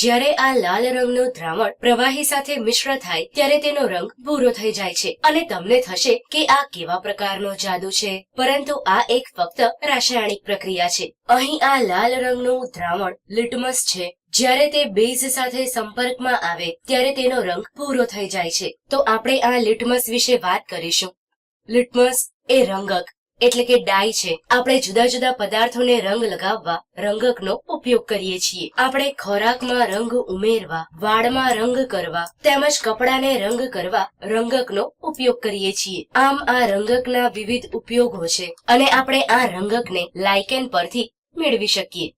જ્યારે આ લાલ રંગનું દ્રાવણ પ્રવાહી સાથે મિશ્ર થાય ત્યારે તેનો રંગ ભૂરો થઈ જાય છે. અને તમને થશે કે આ કેવા પ્રકારનો જાદુ છે. પરંતુ આ એક ફક્ત રાસાયણિક પ્રક્રિયા છે. અહીં આ લાલ રંગનું દ્રાવણ લિટમસ છે. જ્યારે તે બેઝ સાથે સંપર્કમાં આવે ત્યારે તેનો રંગ ભૂરો થઈ જાય છે. તો આપણે આ લિટમસ વિશે વાત કરીશું. લિટમસ એ રંગક એટલે કે ડાય છે. આપણે જુદા જુદા પદાર્થોને રંગ લગાવવા, રંગકનો ઉપયોગ કરીએ છીએ. આપણે ખોરાકમાં રંગ ઉમેરવા, વાળમાં રંગ કરવા, તેમજ કપડાને રંગ કરવા રંગકનો ઉપયોગ કરીએ છીએ. આમ આ રંગકના વિવિધ ઉપયોગો છે અને આપણે આ રંગકને લાઇકેન પરથી મેળવી શકીએ.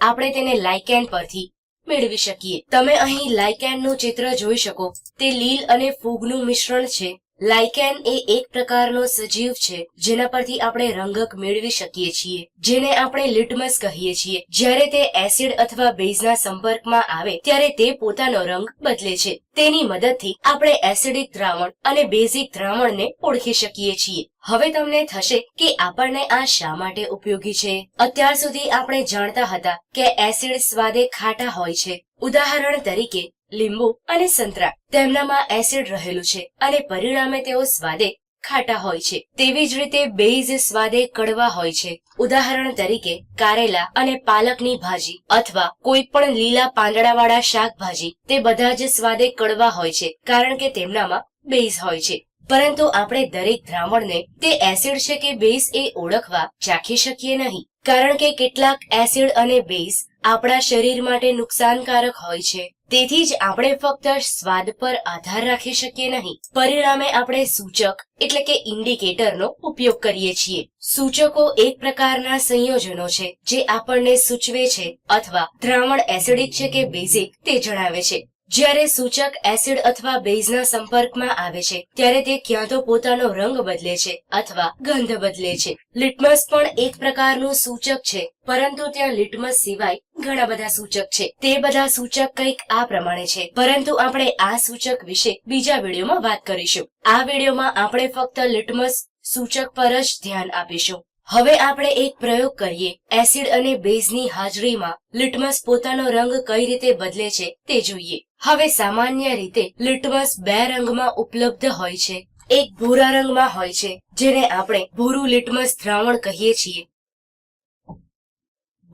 આપણે તેને લાઇકેન પરથી મેળવી શકીએ. તમે અહીં લાઇકેનનું ચિત્ર જોઈ શકો. તે લીલ અને ફૂગનું મિશ્રણ છે. લાઇકેન એ એક પ્રકારનો સજીવ છે, જેના પરથી આપણે રંગક મેળવી શકીએ છીએ, જેને આપણે લિટમસ કહીએ છીએ. જ્યારે તે એસિડ અથવા બેઝના સંપર્કમાં આવે, ત્યારે તે પોતાનો રંગ બદલે છે. તેની મદદથી આપણે એસિડિક દ્રાવણ અને બેઝિક દ્રાવણને ઓળખી શકીએ છીએ. હવે તમને થશે કે આપણને આ શા માટે ઉપયોગી છે? અત્યાર સુધી આપણે જાણતા હતા કે એસિડ સ્વાદે ખાટા હોય છે. ઉદાહરણ તરીકે લીંબુ અને સંતરા તેમનામાં એસિડ રહેલું છે અને પરિણામે તેઓ સ્વાદે ખાટા હોય છે. તેવી જ રીતે બેઝ સ્વાદે કડવા હોય છે. ઉદાહરણ તરીકે કારેલા અને પાલકની ભાજી અથવા કોઈ પણ લીલા પાંદડાવાળા શાકભાજી, તે બધા જ સ્વાદે કડવા હોય છે, કારણ કે તેમનામાં બેઝ હોય છે. પરંતુ આપણે દરેક દ્રાવણને તે એસિડ છે કે બેઝ એ ઓળખવા ચાખી શકીએ નહીં, કારણ કે કેટલાક એસિડ અને બેઝ આપણા શરીર માટે નુકસાનકારક હોય છે. તેથી જ આપણે ફક્ત સ્વાદ પર આધાર રાખી શકીએ નહીં. પરિણામે આપણે સૂચક, એટલે કે ઇન્ડિકેટરનો ઉપયોગ કરીએ છીએ. સૂચકો એક પ્રકારના સંયોજનો છે, જે આપણને સૂચવે છે, અથવા દ્રાવણ એસિડિક છે કે બેઝિક, તે જણાવે છે. જ્યારે સૂચક એસિડ અથવા બેઝના સંપર્કમાં આવે છે, ત્યારે તે ક્યાં તો પોતાનો રંગ બદલે છે અથવા ગંધ બદલે છે. લિટમસ પણ એક પ્રકારનું સૂચક છે, પરંતુ ત્યાં લિટમસ સિવાય ઘણા બધા સૂચક છે. તે બધા સૂચક કંઈક આ પ્રમાણે છે. પરંતુ આપણે આ સૂચક વિશે બીજા વિડીયોમાં વાત કરીશું. આ વિડીયોમાં આપણે ફક્ત લિટમસ સૂચક પર જ ધ્યાન આપીશું. હવે આપણે એક પ્રયોગ કરીએ. એસિડ અને બેઝની હાજરીમાં લિટમસ પોતાનો રંગ કઈ રીતે બદલે છે તે જોઈએ. હવે સામાન્ય રીતે લિટમસ બે રંગમાં ઉપલબ્ધ હોય છે. એક ભૂરા રંગમાં હોય છે, જેને આપણે ભૂરું લિટમસ દ્રાવણ કહીએ છીએ.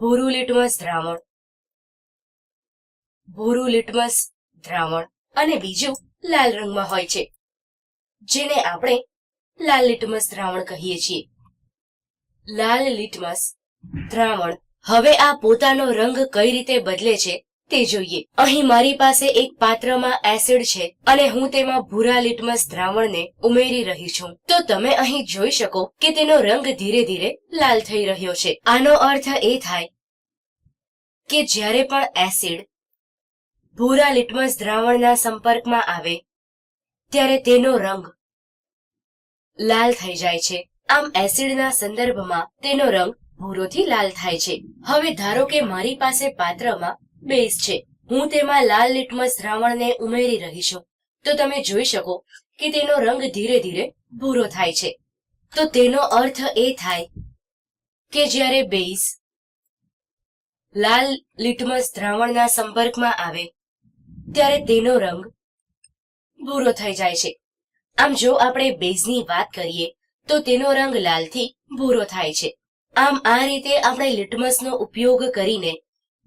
ભૂરું લિટમસ દ્રાવણ. ભૂરું લિટમસ દ્રાવણ. અને બીજું લાલ રંગમાં હોય છે, જેને આપણે લાલ લિટમસ દ્રાવણ કહીએ છીએ. લાલ લિટમસ. દ્રાવણ. હવે આ પોતાનો રંગ કઈ રીતે બદલે છે તે જોઈએ. અહીં મારી પાસે એક પાત્રમાં એસિડ છે અને હું તેમાં ભૂરા લિટમસ દ્રાવણને ઉમેરી રહી છું. તો તમે અહીં જોઈ શકો કે તેનો રંગ ધીરે ધીરે લાલ થઈ રહ્યો છે. આનો અર્થ એ થાય કે જ્યારે પણ એસિડ ભૂરા લિટમસ દ્રાવણના સંપર્કમાં આવે, ત્યારે તેનો રંગ લાલ થઈ જાય છે. આમ એસિડના સંદર્ભમાં તેનો રંગ ભૂરોથી લાલ થાય છે. હવે ધારો કે મારી પાસે પાત્રમાં બેઝ છે. હું તેમાં લાલ લિટમસ દ્રાવણને ઉમેરી રહી છું. તો તમે જોઈ શકો કે તેનો રંગ ધીરે ધીરે ભૂરો થાય છે. તો તેનો અર્થ એ થાય કે જ્યારે બેઝ લાલ લિટમસ દ્રાવણના સંપર્કમાં આવે, ત્યારે તેનો રંગ ભૂરો થઈ જાય છે. આમ જો આપણે બેઝની વાત કરીએ તો તેનો રંગ લાલથી ભૂરો થાય છે. આમ આ રીતે આપણે લિટમસનો ઉપયોગ કરીને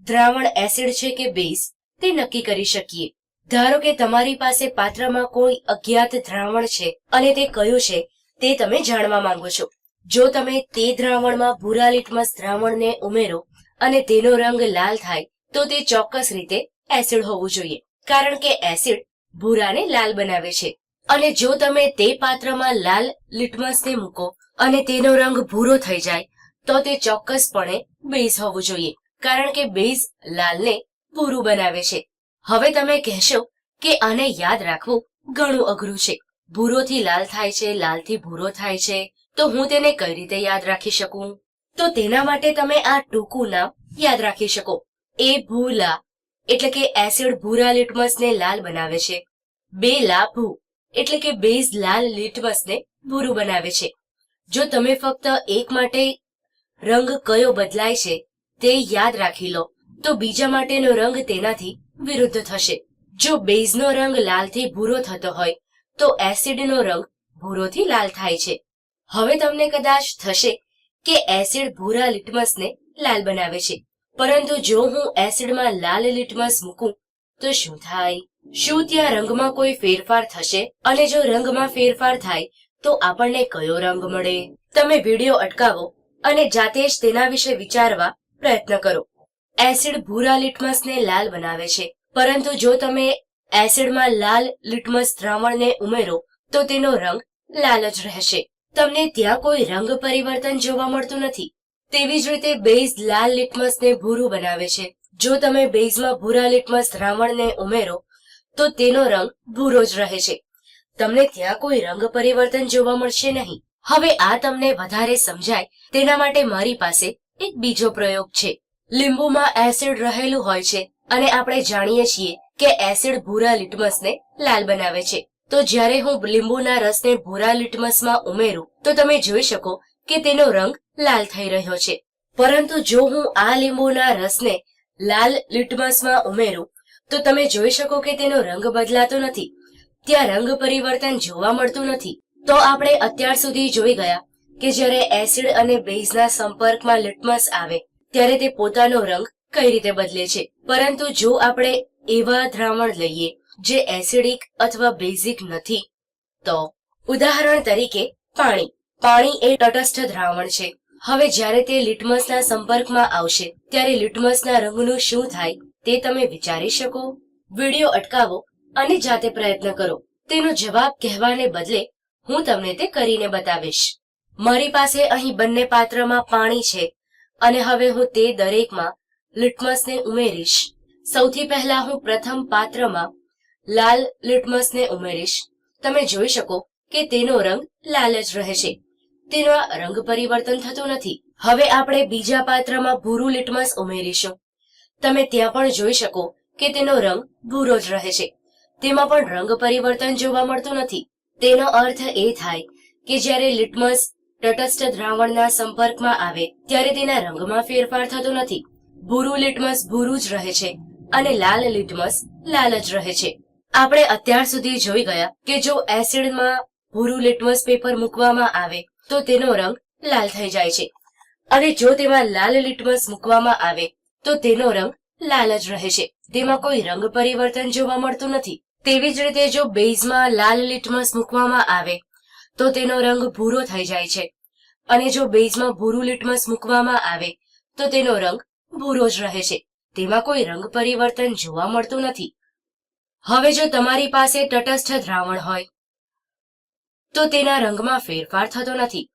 દ્રાવણ એસિડ છે કે બેઝ તે નક્કી કરી શકીએ. ધારો કે તમારી પાસે પાત્રમાં કોઈ અજ્ઞાત દ્રાવણ છે અને તે કયું છે તે તમે જાણવા માંગો છો. જો તમે તે દ્રાવણમાં ભૂરા લિટમસ દ્રાવણને ઉમેરો અને તેનો રંગ લાલ થાય, તો તે ચોક્કસ રીતે એસિડ હોવું જોઈએ. કારણ કે એસિડ ભૂરાને લાલ બનાવે છે. અને જો તમે તે પાત્રમાં લાલ લિટમસને મૂકો અને તેનો રંગ ભૂરો થઈ જાય, તો તે ચોક્કસપણે બેઝ હોવું જોઈએ, કારણ કે બેઝ લાલને ભૂરું બનાવે છે. હવે તમે કહેશો કે આને યાદ રાખવું ઘણું અઘરું છે. ભૂરોથી લાલ થાય છે, લાલથી ભૂરો થાય છે. તો હું તેને કઈ રીતે યાદ રાખી શકું? તો તેના માટે તમે આ ટૂંકું નામ યાદ રાખી શકો. એ ભૂલા, એટલે કે એસિડ ભૂરા લિટમસને લાલ બનાવે છે. બે લા ભૂ એટલે કે બેઝ લાલ લિટમસને ભૂરું બનાવે છે. જો તમે ફક્ત એક માટે રંગ કયો બદલાય છે તે યાદ રાખી લો, તો બીજા માટેનો રંગ તેનાથી વિરુદ્ધ થશે. જો બેઝનો રંગ લાલથી ભૂરો થતો હોય, તો એસિડનો રંગ ભૂરોથી લાલ થાય છે. હવે તમને કદાચ થશે કે એસિડ ભૂરા લિટમસને લાલ બનાવે છે. પરંતુ જો હું એસિડમાં લાલ લિટમસ મૂકું, તો શું થાય? શું ત્યાં રંગમાં કોઈ ફેરફાર થશે? અને જો રંગમાં ફેરફાર થાય, તો આપણને કયો રંગ મળે? તમે વીડિયો અટકાવો અને જાતે જ તેના વિશે વિચારવા પ્રયત્ન કરો. એસિડ ભૂરા લિટમસને લાલ બનાવે છે. પરંતુ જો તમે એસિડમાં લાલ લિટમસ દ્રાવણને ઉમેરો, તો તેનો રંગ લાલ જ રહેશે. તમને ત્યાં કોઈ રંગ પરિવર્તન જોવા મળતું નથી. તેવી જ રીતે બેઝ લાલ લિટમસને ભૂરું બનાવે છે. જો તમે બેઝમાં ભૂરા લિટમસ દ્રાવણને ઉમેરો તો તેનો રંગ ભૂરો જ રહે છે. તમને ત્યાં કોઈ રંગ પરિવર્તન જોવા મળશે નહીં. હવે આ તમને વધારે સમજાય તેના માટે મારી પાસે એક બીજો પ્રયોગ છે. લીંબુમાં એસિડ રહેલું હોય છે અને આપણે જાણીએ છીએ કે એસિડ ભૂરા લિટમસને લાલ બનાવે છે. તો જ્યારે હું લીંબુના રસને ભૂરા લિટમસમાં ઉમેરું, તો તમે જોઈ શકો કે તેનો રંગ લાલ થઈ રહ્યો છે. પરંતુ જો હું આ લીંબુના રસને લાલ લિટમસમાં ઉમેરું તો તમે જોઈ શકો કે તેનો રંગ બદલાતો નથી. ત્યાં રંગ પરિવર્તન જોવા મળતું નથી. તો આપણે અત્યાર સુધી જોઈ ગયા કે જ્યારે એસિડ અને બેઝના સંપર્કમાં લિટમસ આવે, ત્યારે તે પોતાનો રંગ કઈ રીતે બદલે છે. પરંતુ જો આપણે એવા દ્રાવણ લઈએ જે એસિડિક અથવા બેઝિક નથી, તો ઉદાહરણ તરીકે પાણી. પાણી એ તટસ્થ દ્રાવણ છે. હવે જ્યારે તે લિટમસના સંપર્કમાં આવશે, ત્યારે લિટમસના રંગનું શું થાય? તે તમે વિચારી શકો, વીડિયો અટકાવો અને જાતે પ્રયત્ન કરો. તેનો જવાબ કહેવાને બદલે હું તમને તે કરીને બતાવીશ. મારી પાસે અહીં બંને પાત્રમાં પાણી છે અને હવે હું તે દરેકમાં લિટમસને ઉમેરીશ. સૌથી પહેલા હું પ્રથમ પાત્રમાં લાલ લિટમસને ઉમેરીશ. તમે જોઈ શકો કે તેનો રંગ લાલ જ રહે છે તેનો રંગ પરિવર્તન થતું નથી. હવે આપણે બીજા પાત્રમાં ભૂરું લિટમસ ઉમેરીશું. તમે ત્યાં પણ જોઈ શકો કે તેનો રંગ ભૂરો જ રહે છે. તેમાં પણ રંગ પરિવર્તન જોવા મળતું નથી. તેનો અર્થ એ થાય કે જ્યારે લિટમસ તટસ્થ દ્રાવણના સંપર્કમાં આવે, ત્યારે તેના રંગમાં ફેરફાર થતો નથી. ભૂરું લિટમસ ભૂરું જ રહે છે અને લાલ લિટમસ લાલ જ રહે છે. આપણે અત્યાર સુધી જોઈ ગયા કે જો એસિડમાં ભૂરું લિટમસ પેપર મૂકવામાં આવે, તો તેનો રંગ લાલ થઈ જાય છે. અને જો તેમાં લાલ લિટમસ મૂકવામાં આવે તો તેનો રંગ લાલ જ રહે છે તેમાં કોઈ રંગ પરિવર્તન જોવા મળતું નથી. તેવી જ રીતે જો બેઝમાં લાલ લિટમસ મૂકવામાં આવે, તો તેનો રંગ ભૂરો થઈ જાય છે. અને જો બેઝમાં ભૂરું લિટમસ મૂકવામાં આવે, તો તેનો રંગ ભૂરો જ રહે છે. તેમાં કોઈ રંગ પરિવર્તન જોવા મળતું નથી. હવે જો તમારી પાસે તટસ્થ દ્રાવણ હોય, તો તેના રંગમાં ફેરફાર થતો નથી.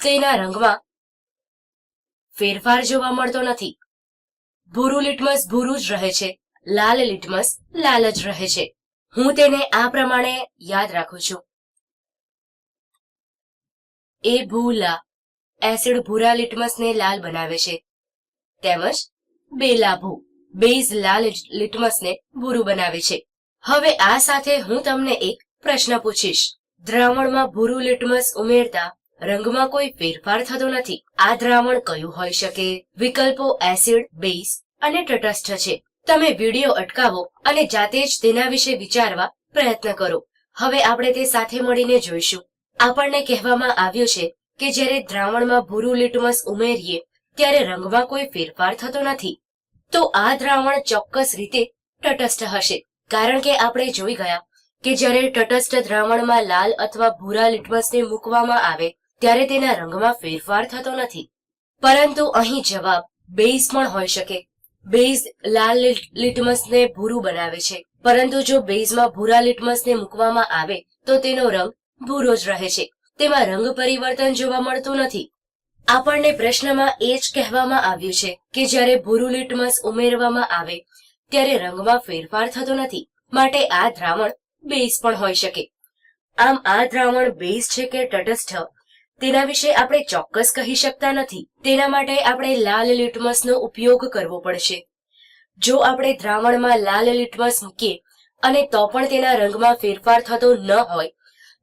તેના રંગમાં ફેરફાર જોવા મળતો નથી. ભૂરું લિટમસ ભૂરું જ રહે છે. લાલ લિટમસ લાલ જ રહે છે. હું તેને આ પ્રમાણે યાદ રાખું છું. એ ભૂલા, એસિડ ભૂરા લિટમસને લાલ બનાવે છે. તેમજ બેલાભુ, બેઝ લાલ લિટમસને ભૂરું બનાવે છે. હવે આ સાથે હું તમને એક પ્રશ્ન પૂછીશ. દ્રાવણમાં ભૂરું લિટમસ ઉમેરતા રંગમાં કોઈ ફેરફાર થતો નથી. આ દ્રાવણ કયું હોઈ શકે? વિકલ્પો એસિડ, બેઝ અને તટસ્થ છે. તમે વીડિયો અટકાવો અને જાતે જ તેના વિશે વિચારવા પ્રયત્ન કરો. હવે આપણે તે સાથે મળીને જોઈશું. આપણને કહેવામાં આવ્યું છે કે જ્યારે દ્રાવણમાં ભૂરું લિટમસ ઉમેરીએ, ત્યારે રંગમાં કોઈ ફેરફાર થતો નથી. તો આ દ્રાવણ ચોક્કસ રીતે તટસ્થ હશે. કારણ કે આપણે જોઈ ગયા કે જ્યારે તટસ્થ દ્રાવણમાં લાલ અથવા ભૂરા લિટમસને મૂકવામાં આવે ત્યારે તેના રંગમાં ફેરફાર થતો નથી. પરંતુ અહીં જવાબ બેઝ પણ હોઈ શકે. બેઝ લાલ લિટમસને ભૂરું બનાવે છે. પરંતુ જો બેઝમાં ભૂરા લિટમસને મૂકવામાં આવે, તો તેનો રંગ ભૂરો જ રહે છે. તેમાં રંગ પરિવર્તન જોવા મળતું નથી. આપણને પ્રશ્નમાં એ જ કહેવામાં આવ્યું છે કે જ્યારે ભૂરું લિટમસ ઉમેરવામાં આવે, ત્યારે રંગમાં ફેરફાર થતો નથી. માટે આ દ્રાવણ બેઝ પણ હોઈ શકે. આમ આ દ્રાવણ બેઝ છે કે તટસ્થ તેના વિશે આપણે ચોક્કસ કહી શકતા નથી. તેના માટે આપણે લાલ લિટમસનો ઉપયોગ કરવો પડશે. જો આપણે દ્રાવણમાં લાલ લિટમસ મૂકીએ અને તો પણ તેના રંગમાં ફેરફાર થતો ન હોય,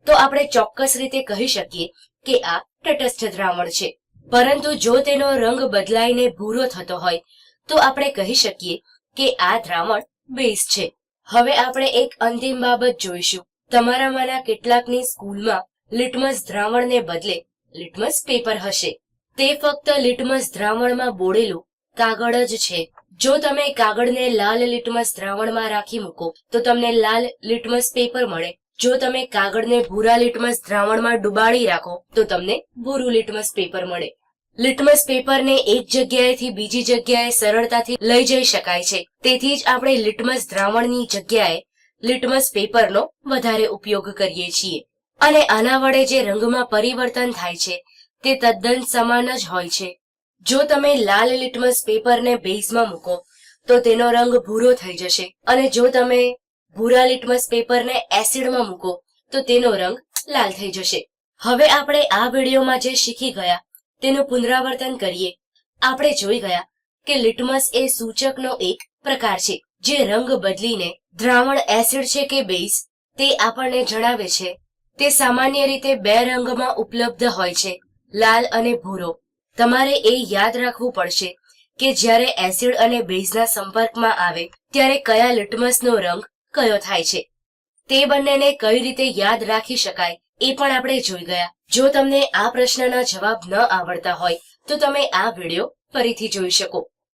તો આપણે ચોક્કસ રીતે કહી શકીએ કે આ તટસ્થ દ્રાવણ છે. પરંતુ જો તેનો રંગ બદલાઈને ભૂરો થતો હોય, તો આપણે કહી શકીએ કે આ દ્રાવણ બેઝ છે. હવે આપણે એક અંતિમ બાબત જોઈશું. તમારામાંના કેટલાકની સ્કૂલમાં લિટમસ દ્રાવણને બદલે લિટમસ પેપર હશે. તે ફક્ત લિટમસ દ્રાવણમાં બોળેલું કાગળ જ છે. જો તમે કાગળને લાલ લિટમસ દ્રાવણમાં રાખી મૂકો, તો તમને લાલ લિટમસ પેપર મળે. જો તમે કાગળને ભૂરા લિટમસ દ્રાવણમાં ડુબાડી રાખો, તો તમને ભૂરું લિટમસ પેપર મળે. લિટમસ પેપરને એક જગ્યાએથી બીજી જગ્યાએ સરળતાથી લઈ જઈ શકાય છે. તેથી જ આપણે લિટમસ દ્રાવણની જગ્યાએ લિટમસ પેપરનો વધારે ઉપયોગ કરીએ છીએ. અને આના વડે જે રંગમાં પરિવર્તન થાય છે, તે તદ્દન સમાન જ હોય છે. જો તમે લાલ લિટમસ પેપરને બેઝમાં મૂકો, તો તેનો રંગ ભૂરો થઈ જશે. અને જો તમે ભૂરા લિટમસ પેપરને એસિડમાં મૂકો, તો તેનો રંગ લાલ થઈ જશે. હવે આપણે આ વિડીયોમાં જે શીખી ગયા, તેનું પુનરાવર્તન કરીએ. આપણે જોઈ ગયા કે લિટમસ એ સૂચકનો એક પ્રકાર છે, જે રંગ બદલીને દ્રાવણ એસિડ છે કે બેઝ, તે આપણને જણાવે છે તે સામાન્ય રીતે બે રંગમાં ઉપલબ્ધ હોય છે, લાલ અને ભૂરો. તમારે એ યાદ રાખવું પડશે કે જ્યારે એસિડ અને બેઝના સંપર્કમાં આવે, ત્યારે કયા લિટમસનો રંગ કયો થાય છે. તે બંનેને કઈ રીતે યાદ રાખી શકાય, એ પણ આપણે જોઈ ગયા. જો તમને આ પ્રશ્નના જવાબ ન આવડતા હોય, તો તમે આ વીડિયો ફરીથી જોઈ શકો.